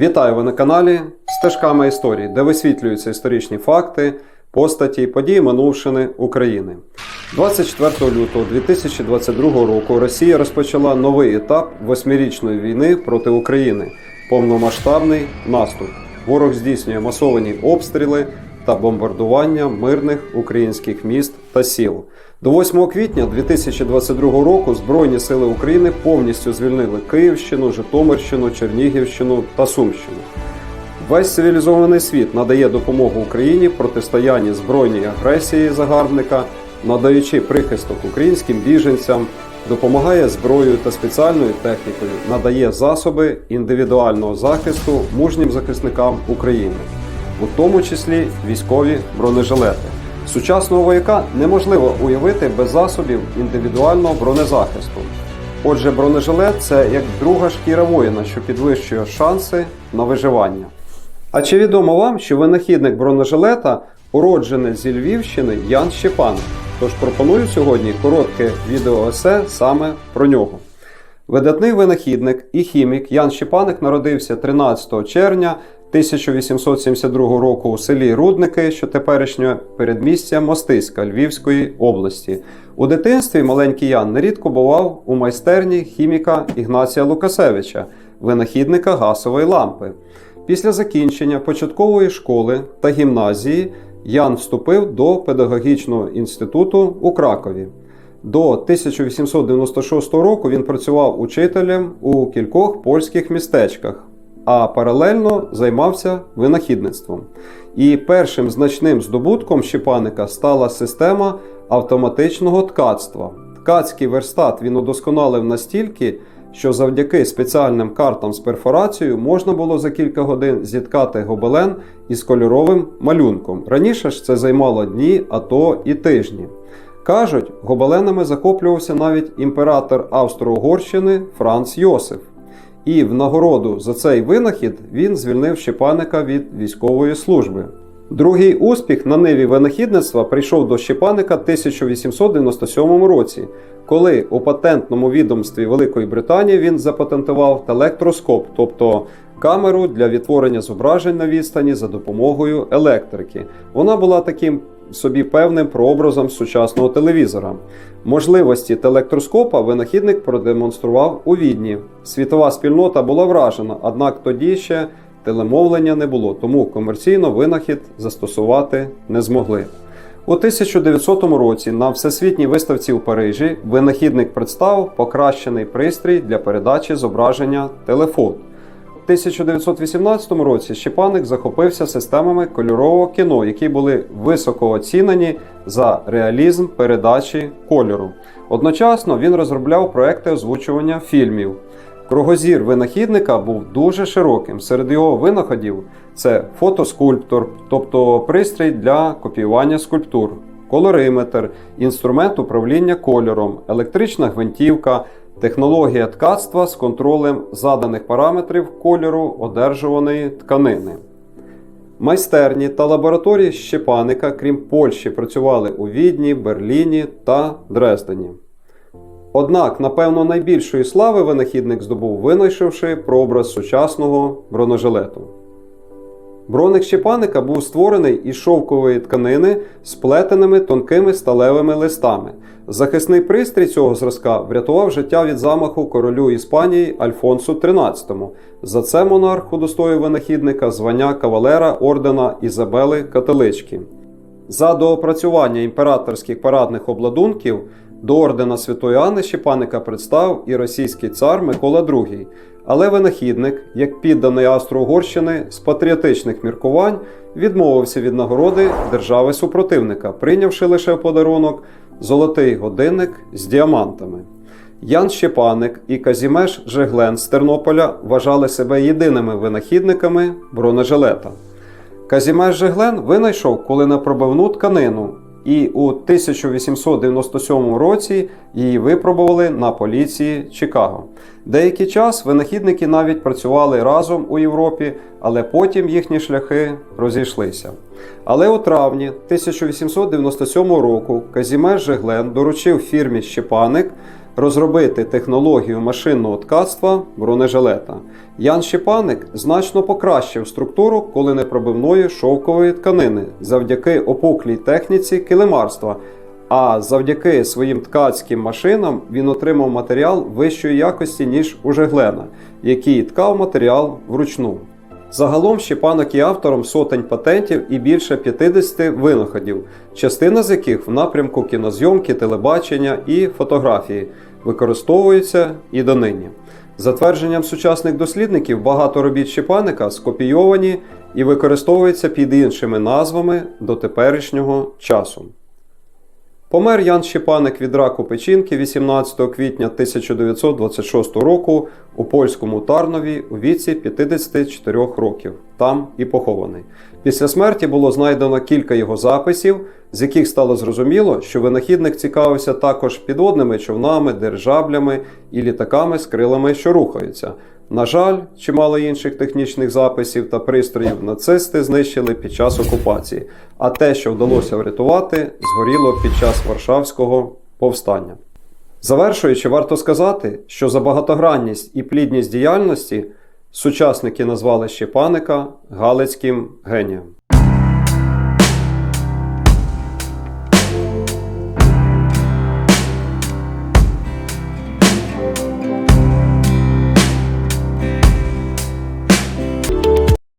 Вітаю ви на каналі Стежками історії, де висвітлюються історичні факти, постаті, події минувшини України. 24 лютого 2022 року Росія розпочала новий етап восьмирічної війни проти України повномасштабний наступ. Ворог здійснює масовані обстріли та бомбардування мирних українських міст та сіл. До 8 квітня 2022 року Збройні сили України повністю звільнили Київщину, Житомирщину, Чернігівщину та Сумщину. Весь цивілізований світ надає допомогу Україні протистоянні збройній агресії загарбника, надаючи прихисток українським біженцям, допомагає зброєю та спеціальною технікою, надає засоби індивідуального захисту мужнім захисникам України, у тому числі військові бронежилети. Сучасного вояка неможливо уявити без засобів індивідуального бронезахисту. Отже, бронежилет це як друга шкіра воїна, що підвищує шанси на виживання. А чи відомо вам, що винахідник бронежилета уроджений зі Львівщини Ян Щепанов? Тож пропоную сьогодні коротке відеоесе саме про нього. Видатний винахідник і хімік Ян Щепаник народився 13 червня 1872 року у селі Рудники, що теперішнє передмістя Мостиська Львівської області. У дитинстві маленький Ян нерідко бував у майстерні хіміка Ігнація Лукасевича, винахідника газової лампи. Після закінчення початкової школи та гімназії Ян вступив до педагогічного інституту у Кракові. До 1896 року він працював учителем у кількох польських містечках, а паралельно займався винахідництвом. І першим значним здобутком Щепаника стала система автоматичного ткацтва. Ткацький верстат він удосконалив настільки, що завдяки спеціальним картам з перфорацією можна було за кілька годин зіткати гобелен із кольоровим малюнком. Раніше ж це займало дні, а то і тижні. Кажуть, гобеленами захоплювався навіть імператор Австро-Угорщини Франц Йосиф. І в нагороду за цей винахід він звільнив Щепаника від військової служби. Другий успіх на ниві винахідництва прийшов до Щепаника 1897 році, коли у патентному відомстві Великої Британії він запатентував телектроскоп, тобто камеру для відтворення зображень на відстані за допомогою електрики. Вона була таким собі певним прообразом сучасного телевізора. Можливості телектроскопа винахідник продемонстрував у Відні. Світова спільнота була вражена, однак тоді ще телемовлення не було, тому комерційно винахід застосувати не змогли. У 1900 році на всесвітній виставці у Парижі винахідник представив покращений пристрій для передачі зображення телефон. У 1918 році Щепаник захопився системами кольорового кіно, які були високо оцінені за реалізм передачі кольору. Одночасно він розробляв проекти озвучування фільмів. Кругозір винахідника був дуже широким. Серед його винаходів це фотоскульптор, тобто пристрій для копіювання скульптур, колориметр, інструмент управління кольором, електрична гвинтівка, технологія ткацтва з контролем заданих параметрів кольору одержуваної тканини. Майстерні та лабораторії Щепаника, крім Польщі, працювали у Відні, Берліні та Дрездені. Однак, напевно, найбільшої слави винахідник здобув, винайшовши прообраз сучасного бронежилету. Броник Щепаника був створений із шовкової тканини з плетеними тонкими сталевими листами. Захисний пристрій цього зразка врятував життя від замаху королю Іспанії Альфонсу XIII. За це монарх удостоїв винахідника звання кавалера ордена Ізабели Католички. За доопрацювання імператорських парадних обладунків до ордена Святої Анни Щепаника представив і російський цар Микола II. Але винахідник, як підданий Австро-Угорщини з патріотичних міркувань, відмовився від нагороди держави супротивника, прийнявши лише в подарунок золотий годинник з діамантами. Ян Щепаник і Казімеш Жеглен з Тернополя вважали себе єдиними винахідниками бронежилета. Казімеш Жеглен винайшов коленепробивну тканину, і у 1897 році її випробували на поліції Чикаго. Деякий час винахідники навіть працювали разом у Європі, але потім їхні шляхи розійшлися. Але у травні 1897 року Казімер Жеглен доручив фірмі Щепаник розробити технологію машинного ткацтва бронежилета. Ян Щепаник значно покращив структуру коленепробивної шовкової тканини завдяки опуклій техніці килимарства. А завдяки своїм ткацьким машинам він отримав матеріал вищої якості, ніж у Жеглена, який ткав матеріал вручну. Загалом Щепанок є автором сотень патентів і більше 50 винаходів, частина з яких в напрямку кінозйомки, телебачення і фотографії використовуються і донині. За твердженням сучасних дослідників, багато робіт Щепаника скопійовані і використовуються під іншими назвами до теперішнього часу. Помер Ян Щепаник від раку печінки 18 квітня 1926 року у польському Тарнові у віці 54 років. Там і похований. Після смерті було знайдено кілька його записів, з яких стало зрозуміло, що винахідник цікавився також підводними човнами, дирижаблями і літаками з крилами, що рухаються. На жаль, чимало інших технічних записів та пристроїв нацисти знищили під час окупації, а те, що вдалося врятувати, згоріло під час Варшавського повстання. Завершуючи, варто сказати, що за багатогранність і плідність діяльності сучасники назвали Щепаника Галицьким генієм.